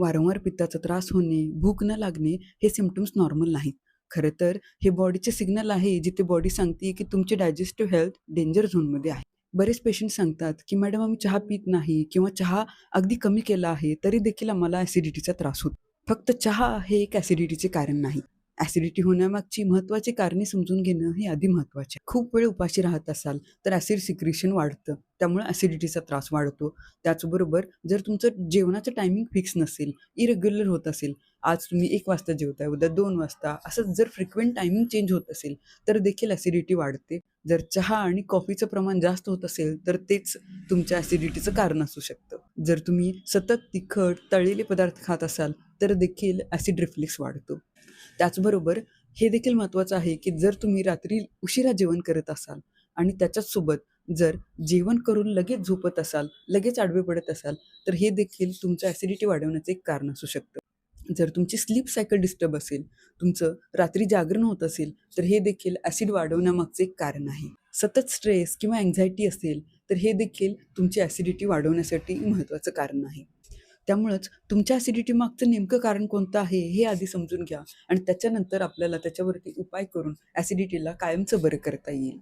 वारंवार पित्ताचा त्रास होणे भूक न लागणे हे सिमटम्स नॉर्मल नाहीत. खरं तर हे बॉडीचे सिग्नल आहे जिथे बॉडी सांगते की तुमची डायजेस्टिव्ह हेल्थ डेंजर झोनमध्ये आहे. बरेच पेशंट सांगतात की मॅडम आम्ही चहा पित नाही किंवा चहा अगदी कमी केला आहे तरी देखील आम्हाला ॲसिडिटीचा त्रास होतो. फक्त चहा हे एक ॲसिडिटीचे कारण नाही. ॲसिडिटी होण्यामागची महत्त्वाची कारणे समजून घेणं हे आधी महत्त्वाचे आहे. खूप वेळ उपाशी राहत असाल तर ॲसिड सिक्रिशन वाढतं त्यामुळे ॲसिडिटीचा त्रास वाढतो. त्याचबरोबर जर तुमचं जेवणाचं टायमिंग फिक्स नसेल इरेग्युलर होत असेल आज तुम्ही एक वाजता जेवताय उद्या दोन वाजता असं जर फ्रिक्वेंट टायमिंग चेंज होत असेल तर देखील ॲसिडिटी वाढते. जर चहा आणि कॉफीचं प्रमाण जास्त होत असेल तर तेच तुमच्या ॲसिडिटीचं कारण असू शकतं. जर तुम्ही सतत तिखट तळलेले पदार्थ खात असाल तर देखील ॲसिड रिफ्लेक्स वाढतो. त्याचबरोबर हे देखील महत्त्वाचं आहे की जर तुम्ही रात्री उशिरा जेवण करत असाल आणि त्याच्यासोबत जर जेवण करून लगेच झोपत असाल लगेच आडवे पडत असाल तर हे देखील तुमचं ॲसिडिटी वाढवण्याचं एक कारण असू शकतं. जर तुमची स्लीप सायकल डिस्टर्ब असेल तुमचं रात्री जागरण होत असेल तर हे देखील ॲसिड वाढवण्यामागचं एक कारण आहे. सतत स्ट्रेस किंवा अँझायटी असेल तर हे देखील तुमची ॲसिडिटी वाढवण्यासाठी महत्त्वाचं कारण आहे. त्यामुळंच तुमच्या ॲसिडिटी मागचं नेमकं कारण कोणतं आहे हे आधी समजून घ्या आणि त्याच्यानंतर आपल्याला त्याच्यावरती उपाय करून ॲसिडिटीला कायमचं बरं करता येईल.